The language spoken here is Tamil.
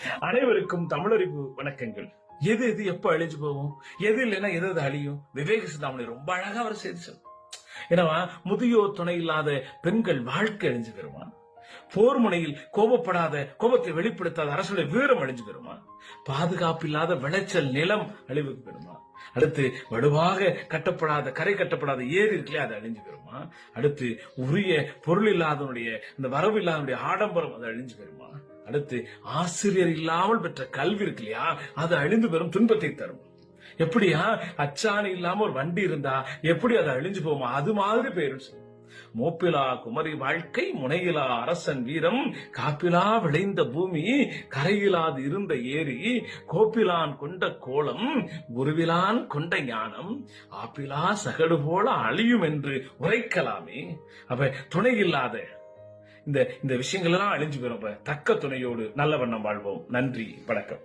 அனைவருக்கும் தமிழறிவு வணக்கங்கள். எது எது எப்ப அழிஞ்சு போகும்? எது இல்லைன்னா எது எது அழியும்? விவேக சிந்தாமணி ரொம்ப அழகா அவர் செய்தி என்னவா? முதியோர் துணை இல்லாத பெண்கள் வாழ்க்கை அழிஞ்சு பெறுமா போர் முனையில் கோபப்படாத கோபத்தை வெளிப்படுத்தாத அரசுடைய வீரம் அழிஞ்சு பெறுமா பாதுகாப்பு இல்லாத விளைச்சல் நிலம் அழிவுக்கு பெறுமா அடுத்து வலுவாக கட்டப்படாத கரை கட்டப்படாத ஏரி இருக்குல்லையா அது அழிஞ்சு பெறுமா அடுத்து உரிய பொருள் இல்லாதனுடைய இந்த வரவு இல்லாதனுடைய ஆடம்பரம் அது அழிஞ்சு பெறுமா அடுத்து ஆசிரியர் இல்லாமல் பெற்ற கல்வி இருக்கு இல்லையா? அது அழிந்து பெறும் துன்பத்தை தரும். எப்படியா? அச்சாணி இல்லாம ஒரு வண்டி இருந்தா எப்படி அது அழிஞ்சு போமா அது மாதிரி போயிரும் மோப்பிலா குமரி வாழ்க்கை முனையிலா அரசன் வீரம். காப்பிலா விளைந்த பூமி கரையிலாது இருந்த ஏரி. கோப்பிலான் கொண்ட கோலம் குருவிலான் கொண்ட ஞானம். ஆப்பிலா சகடு போல அழியும் என்று உரைக்கலாமே. அவ துணை இல்லாத இந்த இந்த விஷயங்கள் எல்லாம் அழிஞ்சு போயிடும் தக்க துணையோடு நல்ல வண்ணம் வாழ்வோம். நன்றி வணக்கம்.